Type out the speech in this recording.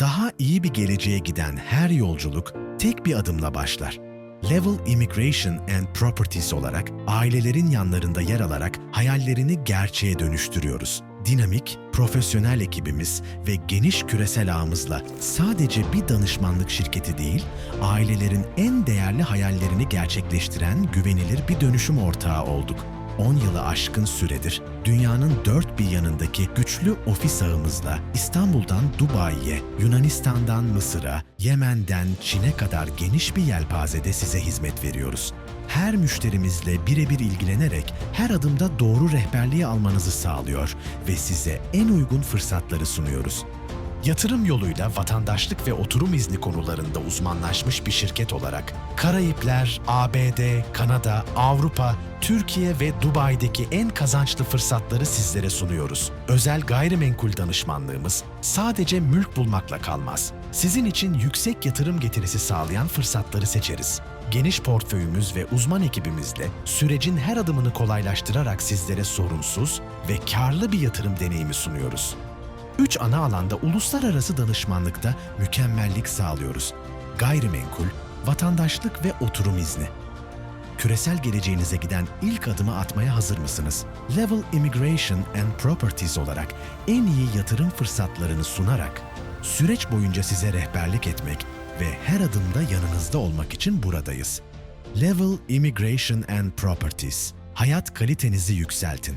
Daha iyi bir geleceğe giden her yolculuk tek bir adımla başlar. Level Immigration and Properties olarak ailelerin yanlarında yer alarak hayallerini gerçeğe dönüştürüyoruz. Dinamik, profesyonel ekibimiz ve geniş küresel ağımızla sadece bir danışmanlık şirketi değil, ailelerin en değerli hayallerini gerçekleştiren güvenilir bir dönüşüm ortağı olduk. 10 yılı aşkın süredir dünyanın dört bir yanındaki güçlü ofis ağımızla İstanbul'dan Dubai'ye, Yunanistan'dan Mısır'a, Yemen'den Çin'e kadar geniş bir yelpazede size hizmet veriyoruz. Her müşterimizle birebir ilgilenerek her adımda doğru rehberliği almanızı sağlıyor ve size en uygun fırsatları sunuyoruz. Yatırım yoluyla vatandaşlık ve oturum izni konularında uzmanlaşmış bir şirket olarak Karayipler, ABD, Kanada, Avrupa, Türkiye ve Dubai'deki en kazançlı fırsatları sizlere sunuyoruz. Özel gayrimenkul danışmanlığımız sadece mülk bulmakla kalmaz. Sizin için yüksek yatırım getirisi sağlayan fırsatları seçeriz. Geniş portföyümüz ve uzman ekibimizle sürecin her adımını kolaylaştırarak sizlere sorunsuz ve karlı bir yatırım deneyimi sunuyoruz. Üç ana alanda uluslararası danışmanlıkta mükemmellik sağlıyoruz. Gayrimenkul, vatandaşlık ve oturum izni. Küresel geleceğinize giden ilk adımı atmaya hazır mısınız? Level Immigration and Properties olarak en iyi yatırım fırsatlarını sunarak süreç boyunca size rehberlik etmek ve her adımda yanınızda olmak için buradayız. Level Immigration and Properties. Hayat kalitenizi yükseltin.